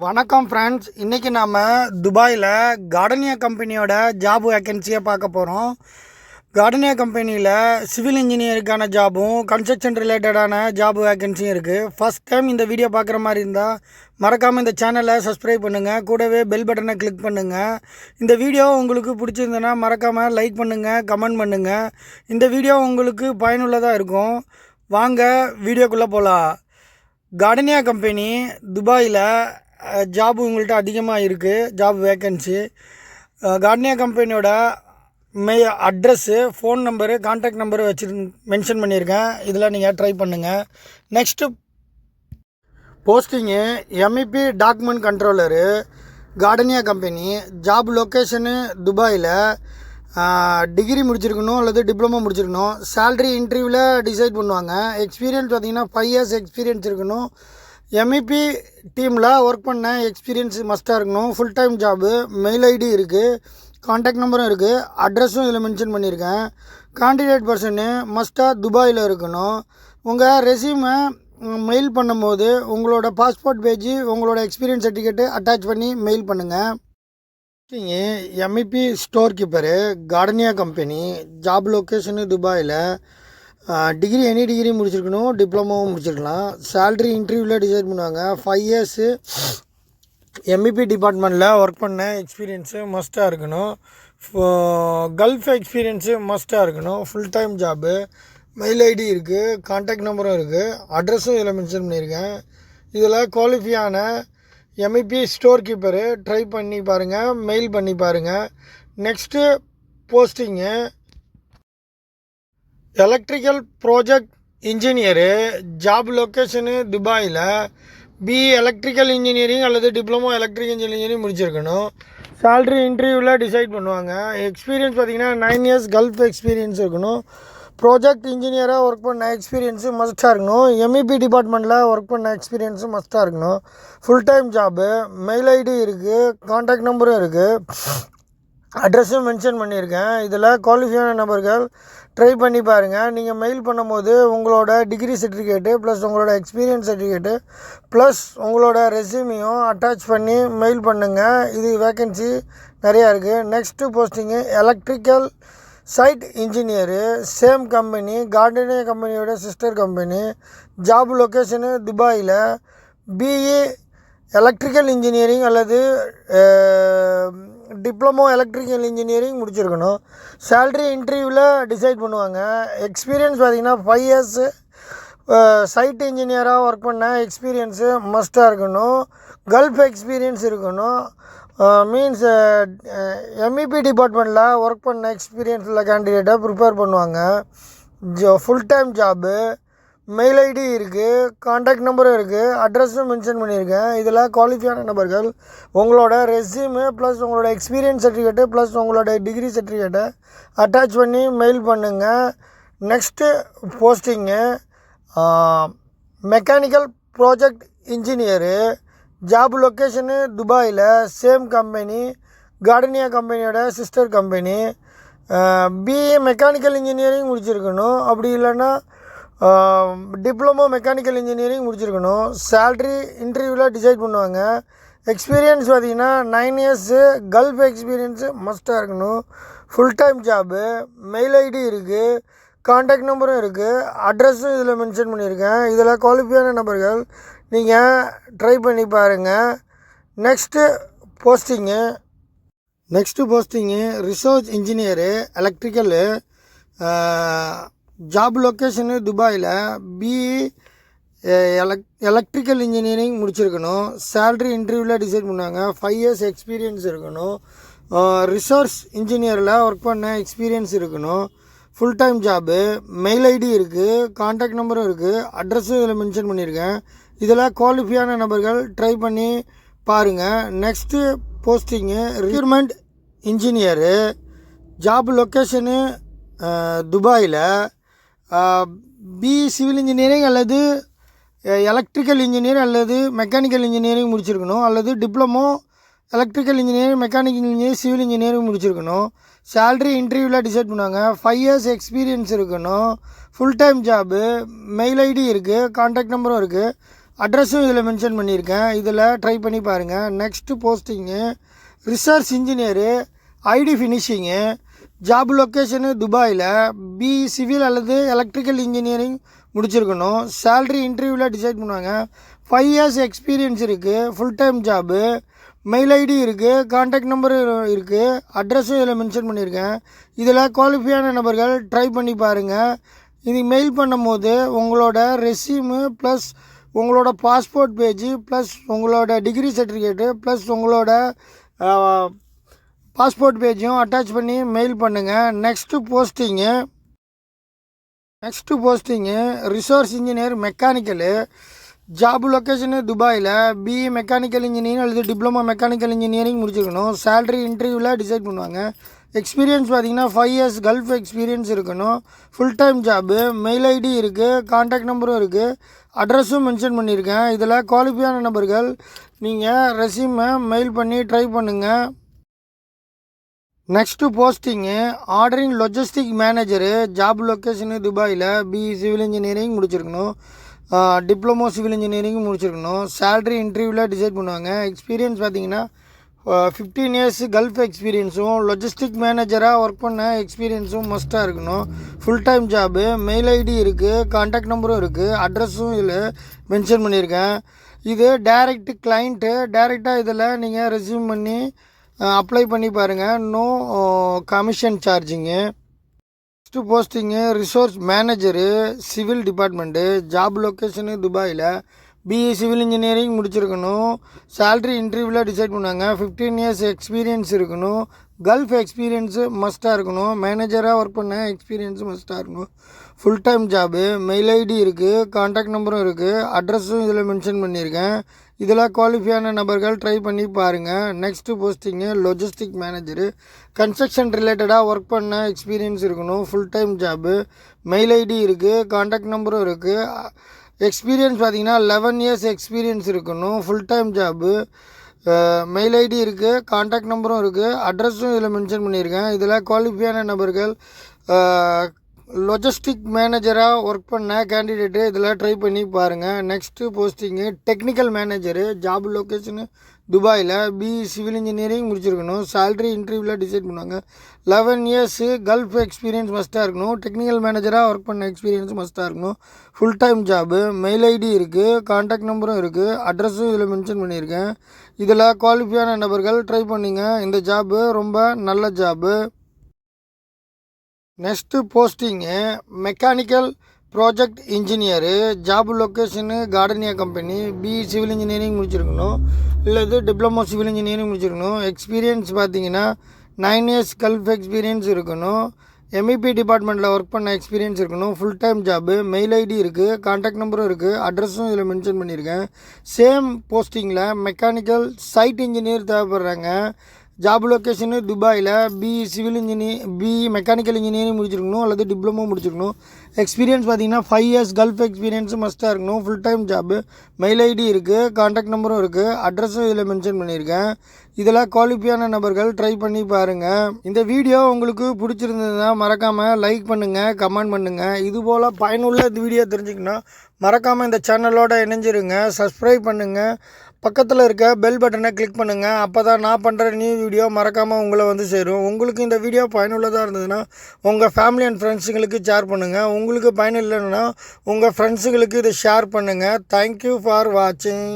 வணக்கம் ஃப்ரெண்ட்ஸ் இன்றைக்கி நாம் துபாயில் கார்டனியா கம்பெனியோட ஜாப் வேக்கன்சியை பார்க்க போகிறோம் கார்டனியா கம்பெனியில் சிவில் இன்ஜினியருக்கான ஜாபும் கன்ஸ்ட்ரக்ஷன் ரிலேட்டடான ஜாப் வேக்கன்சியும் இருக்குது ஃபஸ்ட் டைம் இந்த வீடியோ பார்க்குற மாதிரி இருந்தால் மறக்காமல் இந்த சேனலை சப்ஸ்கிரைப் பண்ணுங்கள் கூடவே பெல் பட்டனை கிளிக் பண்ணுங்கள் இந்த வீடியோ உங்களுக்கு பிடிச்சிருந்ததுன்னா மறக்காமல் லைக் பண்ணுங்கள் கமெண்ட் பண்ணுங்கள் இந்த வீடியோ உங்களுக்கு பயனுள்ளதாக இருக்கும். வாங்க வீடியோக்குள்ளே போகலாம் கார்டனியா கம்பெனி துபாயில் ஜாப் உங்கள்கிட்ட அதிகமாக இருக்குது ஜாப் வேக்கன்சி கார்டனியா கம்பெனியோட mail address phone number contact number வச்சு மென்ஷன் பண்ணியிருக்கேன் இதில் நீங்கள் ட்ரை பண்ணுங்கள் next posting MEP document controller Gardenia company job location துபாயில் டிகிரி முடிச்சிருக்கணும் அல்லது டிப்ளமோ முடிச்சிருக்கணும். சேல்ரி இன்டர்வியூவில் டிசைட் பண்ணுவாங்க. எக்ஸ்பீரியன்ஸ் பார்த்தீங்கன்னா ஃபைவ் இயர்ஸ் எக்ஸ்பீரியன்ஸ் இருக்கணும். எம்இபி டீமில் ஒர்க் பண்ண எக்ஸ்பீரியன்ஸ் மஸ்ட்டாக இருக்கணும். Full time job mail ID இருக்குது காண்டாக்ட் நம்பரும் இருக்குது அட்ரஸும் இதில் மென்ஷன் பண்ணியிருக்கேன் காண்டிடேட் பர்சனு மஸ்ட்டாக துபாயில் இருக்கணும். உங்கள் ரெசியூமை மெயில் பண்ணும்போது உங்களோட பாஸ்போர்ட் பேஜ் உங்களோட எக்ஸ்பீரியன்ஸ் சர்டிஃபிகேட்டு அட்டாச் பண்ணி மெயில் பண்ணுங்கள் MEP store keeper Gardenia company job location துபாயில். டிகிரி எனி டிகிரி முடிச்சிருக்கணும் டிப்ளமோவும் முடிச்சிருக்கலாம். சேல்ரி இன்டர்வியூவில் டிசைட் பண்ணுவாங்க. ஃபைவ் இயர்ஸு எம்இபி டிபார்ட்மெண்ட்டில் ஒர்க் பண்ண எக்ஸ்பீரியன்ஸு மஸ்ட்டாக இருக்கணும். கல்ஃப் எக்ஸ்பீரியன்ஸு மஸ்ட்டாக இருக்கணும். Full time job mail ID இருக்குது கான்டாக்ட் நம்பரும் இருக்குது அட்ரஸும் இதில் மென்ஷன் பண்ணியிருக்கேன். இதில் குவாலிஃபியான எம்இபி ஸ்டோர் கீப்பரு ட்ரை பண்ணி பாருங்கள் மெயில் பண்ணி பாருங்கள் next posting electrical project engineer job location துபாயில் பிஇ எலக்ட்ரிக்கல் இன்ஜினியரிங் அல்லது டிப்ளமோ எலக்ட்ரிக்கல் இன்ஜினியரிங் முடிச்சிருக்கணும். சேல்ரி இன்டர்வியூவில் டிசைட் பண்ணுவாங்க. எக்ஸ்பீரியன்ஸ் பார்த்தீங்கன்னா நைன் இயர்ஸ் கல்ஃப் எக்ஸ்பீரியன்ஸ் இருக்கணும். ப்ராஜெக்ட் இன்ஜினியராக ஒர்க் பண்ண எக்ஸ்பீரியன்ஸு மஸ்ட்டாக இருக்கணும். எம்இபி டிபார்ட்மெண்ட்டில் ஒர்க் பண்ண எக்ஸ்பீரியன்ஸும் மஸ்ட்டாக இருக்கணும். Full time job mail ID இருக்குது காண்டாக்ட் நம்பரும் இருக்குது அட்ரஸும் மென்ஷன் பண்ணியிருக்கேன். இதில் குவாலிஃபையான நபர்கள் ட்ரை பண்ணி பாருங்கள் நீங்கள் மெயில் பண்ணும்போது உங்களோட டிகிரி சர்டிஃபிகேட்டு ப்ளஸ் உங்களோட எக்ஸ்பீரியன்ஸ் சர்டிஃபிகேட்டு ப்ளஸ் உங்களோட ரெசியூமையும் அட்டாச் பண்ணி மெயில் பண்ணுங்கள் இது வேக்கன்சி நிறையா இருக்குது next posting electrical site engineer same company gardening கம்பெனியோட சிஸ்டர் கம்பெனி ஜாப் லொக்கேஷனு துபாயில் பிஇ எலக்ட்ரிக்கல் இன்ஜினியரிங் அல்லது டிப்ளமோ எலக்ட்ரிக்கல் இன்ஜினியரிங் முடிச்சிருக்கணும். சேல்ரி இன்டர்வியூவில் டிசைட் பண்ணுவாங்க. எக்ஸ்பீரியன்ஸ் பார்த்தீங்கன்னா ஃபைவ் இயர்ஸு சைட் இன்ஜினியராக ஒர்க் பண்ண எக்ஸ்பீரியன்ஸு மஸ்ட்டாக இருக்கணும். கல்ஃப் எக்ஸ்பீரியன்ஸ் இருக்கணும். மீன்ஸ் எம்இபி டிபார்ட்மெண்ட்டில் ஒர்க் பண்ண எக்ஸ்பீரியன்ஸ் உள்ள கேண்டிடேட்டை ப்ரிப்பேர் பண்ணுவாங்க. Joe full time job mail ID இருக்குது காண்டாக்ட் நம்பரும் இருக்குது அட்ரஸும் மென்ஷன் பண்ணியிருக்கேன். இதில் குவாலிஃபையான நபர்கள் உங்களோட ரெஸ்யூமு ப்ளஸ் உங்களோட எக்ஸ்பீரியன்ஸ் சர்டிஃபிகேட்டு ப்ளஸ் உங்களோட டிகிரி சர்டிஃபிகேட்டை அட்டாச் பண்ணி மெயில் பண்ணுங்கள் next posting mechanical project engineer job location துபாயில் சேம் கம்பெனி கார்டனியா கம்பெனியோட sister company BA mechanical engineering முடிச்சிருக்கணும். அப்படி இல்லைன்னா டிப்ளமோ மெக்கானிக்கல் இன்ஜினியரிங் முடிச்சிருக்கணும். சேல்ரி இன்டர்வியூவில் டிசைட் பண்ணுவாங்க. எக்ஸ்பீரியன்ஸ் பார்த்தீங்கன்னா நைன் இயர்ஸு கல்ஃப் எக்ஸ்பீரியன்ஸு மஸ்ட்டாக இருக்கணும். Full time job mail ID இருக்குது காண்டாக்ட் நம்பரும் இருக்குது அட்ரஸும் இதில் மென்ஷன் பண்ணியிருக்கேன். இதில் குவாலிஃபையான நபர்கள் நீங்கள் ட்ரை பண்ணி பாருங்கள் next posting next posting research engineer electrical job location துபாயில் பிஇ எலக் எலக்ட்ரிக்கல் இன்ஜினியரிங் முடிச்சிருக்கணும். சேல்ரி இன்டர்வியூவில் டிசைட் பண்ணாங்க. ஃபைவ் இயர்ஸ் எக்ஸ்பீரியன்ஸ் இருக்கணும். ரிசோர்ஸ் இன்ஜினியரில் ஒர்க் பண்ண எக்ஸ்பீரியன்ஸ் இருக்கணும். Full time job mail ID இருக்குது காண்டாக்ட் நம்பரும் இருக்குது அட்ரஸும் இதில் மென்ஷன் பண்ணியிருக்கேன் இதில் குவாலிஃபையான நபர்கள் ட்ரை பண்ணி பாருங்கள் next posting requirement engineer job location துபாயில் பி சிவில் இன்ஜினியரிங் அல்லது எலக்ட்ரிக்கல் இன்ஜினியர் அல்லது மெக்கானிக்கல் இன்ஜினியரிங் முடிச்சிருக்கணும். அல்லது diploma electrical engineering mechanical engineer civil engineering முடிச்சிருக்கணும். சேல்ரி இன்டர்வியூவில் டிசைட் பண்ணுவாங்க. ஃபைவ் இயர்ஸ் எக்ஸ்பீரியன்ஸ் இருக்கணும். Full time job mail ID இருக்குது காண்டாக்ட் நம்பரும் இருக்குது அட்ரஸும் இதில் மென்ஷன் பண்ணியிருக்கேன். இதில் ட்ரை பண்ணி பாருங்கள் next posting research engineer ID finishing job location துபாயில் பி சிவில் அல்லது எலக்ட்ரிக்கல் இன்ஜினியரிங் முடிச்சிருக்கணும். சேல்ரி இன்டர்வியூவில் டிசைட் பண்ணுவாங்க. ஃபைவ் இயர்ஸ் எக்ஸ்பீரியன்ஸ் இருக்குது full time job mail ID இருக்குது காண்டாக்ட் நம்பரு இருக்குது அட்ரஸும் இதில் மென்ஷன் பண்ணியிருக்கேன் இதில் குவாலிஃபையான நபர்கள் ட்ரை பண்ணி பாருங்கள் இது மெயில் பண்ணும்போது உங்களோட ரெஸ்யூமு ப்ளஸ் உங்களோட பாஸ்போர்ட் பேஜு ப்ளஸ் உங்களோட டிகிரி சர்டிஃபிகேட்டு ப்ளஸ் உங்களோட பாஸ்போர்ட் பேஜையும் அட்டாச் பண்ணி மெயில் பண்ணுங்கள் next posting next posting resource engineer mechanical job location துபாயில் பிஇ மெக்கானிக்கல் இன்ஜினியரிங் அல்லது டிப்ளமா மெக்கானிக்கல் இன்ஜினியரிங் முடிச்சிருக்கணும் சேலரி இன்டர்வியூவில் டிசைட் பண்ணுவாங்க. எக்ஸ்பீரியன்ஸ் பார்த்தீங்கன்னா ஃபைவ் இயர்ஸ் கல்ஃப் எக்ஸ்பீரியன்ஸ் இருக்கணும். Full time job mail ID இருக்குது காண்டாக்ட் நம்பரும் இருக்குது அட்ரஸும் மென்ஷன் பண்ணியிருக்கேன். இதில் குவாலிஃபையான நபர்கள் நீங்கள் ரெசியூமை மெயில் பண்ணி ட்ரை பண்ணுங்கள் next posting ordering logistic manager job location துபாயில் பிஇ சிவில் இன்ஜினியரிங் முடிச்சிருக்கணும். டிப்ளமோ சிவில் இன்ஜினியரிங் முடிச்சிருக்கணும். சேல்ரி இன்டர்வியூவில் டிசைட் பண்ணுவாங்க. எக்ஸ்பீரியன்ஸ் பார்த்தீங்கன்னா ஃபிஃப்டீன் இயர்ஸ் கல்ஃப் எக்ஸ்பீரியன்ஸும் லொஜிஸ்டிக் மேனேஜராக ஒர்க் பண்ண எக்ஸ்பீரியன்ஸும் மஸ்ட்டாக இருக்கணும். Full time job mail ID இருக்குது காண்டாக்ட் நம்பரும் இருக்குது அட்ரஸும் இதில் மென்ஷன் பண்ணியிருக்கேன். இது டைரக்ட் கிளைண்ட்டு டைரெக்டாக இதில் நீங்கள் ரெஸ்யூம் பண்ணி அப்ளை பண்ணி பாருங்கள் no commission charging next posting resource manager civil department job location துபாயில் பிஇ சிவில் இன்ஜினியரிங் முடிச்சிருக்கணும். சேல்ரி இன்டர்வியூவில் டிசைட் பண்ணாங்க. ஃபிஃப்டீன் இயர்ஸ் எக்ஸ்பீரியன்ஸ் இருக்கணும். கல்ஃப் எக்ஸ்பீரியன்ஸு மஸ்ட்டாக இருக்கணும். மேனேஜராக ஒர்க் பண்ண எக்ஸ்பீரியன்ஸு மஸ்ட்டாக இருக்கணும். Full time job mail ID இருக்குது காண்டாக்ட் நம்பரும் இருக்குது அட்ரஸும் இதில் மென்ஷன் பண்ணியிருக்கேன். இதில் குவாலிஃபையான நபர்கள் ட்ரை பண்ணி பாருங்கள் next posting logistic manager construction ரிலேட்டடாக ஒர்க் பண்ண எக்ஸ்பீரியன்ஸ் இருக்கணும். Full time job mail ID இருக்குது காண்டாக்ட் நம்பரும் இருக்குது எக்ஸ்பீரியன்ஸ் பார்த்தீங்கன்னா லெவன் இயர்ஸ் எக்ஸ்பீரியன்ஸ் இருக்கணும். Full time job mail ID இருக்குது காண்டாக்ட் நம்பரும் இருக்குது அட்ரஸும் இதில் மென்ஷன் பண்ணியிருக்கேன். இதில் குவாலிஃபையான நபர்கள் லொஜிஸ்டிக் மேனேஜராக ஒர்க் பண்ண கேண்டிடேட்டு இதில் ட்ரை பண்ணி பாருங்கள் next posting technical manager job location துபாயில் பிஇ சிவில் இன்ஜினியரிங் முடிச்சிருக்கணும். சேல்ரி இன்டர்வியூவில் டிசைட் பண்ணுவாங்க. லெவன் இயர்ஸு கல்ஃப் எக்ஸ்பீரியன்ஸ் மஸ்ட்டாக இருக்கணும். டெக்னிக்கல் மேனேஜராக ஒர்க் பண்ண எக்ஸ்பீரியன்ஸ் மஸ்ட்டாக இருக்கணும். Full time job mail ID இருக்குது காண்டாக்ட் நம்பரும் இருக்குது அட்ரஸும் இதில் மென்ஷன் பண்ணியிருக்கேன். இதில் குவாலிஃபையான நபர்கள் ட்ரை பண்ணிங்க. இந்த ஜாபு ரொம்ப நல்ல job next posting mechanical project engineer job location Gardenia company BE civil engineering முடிச்சிருக்கணும். இல்லது டிப்ளமோ சிவில் இன்ஜினியரிங் முடிச்சிருக்கணும். எக்ஸ்பீரியன்ஸ் பார்த்தீங்கன்னா நைன் இயர்ஸ் கல்ஃப் எக்ஸ்பீரியன்ஸ் இருக்கணும். எம்இபி டிபார்ட்மெண்ட்டில் ஒர்க் பண்ண எக்ஸ்பீரியன்ஸ் இருக்கணும். Full time job mail ID இருக்குது காண்டாக்ட் நம்பரும் இருக்குது அட்ரஸும் இதில் மென்ஷன் பண்ணியிருக்கேன். சேம் போஸ்டிங்கில் மெக்கானிக்கல் சைட் இன்ஜினியர் தேவைப்படுறாங்க. ஜாப் லொக்கேஷனு துபாயில் BE civil engineer BE mechanical engineering முடிச்சிருக்கணும் அல்லது டிப்ளமோ முடிச்சிருக்கணும். எக்ஸ்பீரியன்ஸ் பார்த்தீங்கன்னா ஃபைவ் இயர்ஸ் கல்ஃப் எக்ஸ்பீரியன்ஸும் மஸ்ட்டாக இருக்கணும். Full time job mail ID இருக்குது காண்டாக்ட் நம்பரும் இருக்குது அட்ரஸும் இதில் மென்ஷன் பண்ணியிருக்கேன். இதில் குவாலிஃபையான நபர்கள் ட்ரை பண்ணி பாருங்கள் இந்த வீடியோ உங்களுக்கு பிடிச்சிருந்ததுன்னா மறக்காமல் லைக் பண்ணுங்கள் கமெண்ட் பண்ணுங்கள் இதுபோல் பயனுள்ள இந்த வீடியோ தெரிஞ்சுக்கணும் மறக்காமல் இந்த சேனலோட இணைஞ்சிருங்க. சப்ஸ்கிரைப் பண்ணுங்கள் பக்கத்தில் இருக்க பெல் பட்டனை கிளிக் பண்ணுங்கள் அப்போ தான் நான் பண்ணுற நியூ வீடியோ மறக்காமல் உங்களை வந்து சேரும். உங்களுக்கு இந்த வீடியோ பயனுள்ளதாக இருந்ததுன்னா உங்கள் ஃபேமிலி அண்ட் ஃப்ரெண்ட்ஸுங்களுக்கு ஷேர் பண்ணுங்கள் உங்களுக்கு பயன் இல்லைன்னா உங்கள் ஃப்ரெண்ட்ஸுங்களுக்கு இதை ஷேர் பண்ணுங்கள் தேங்க்யூ ஃபார் வாட்சிங்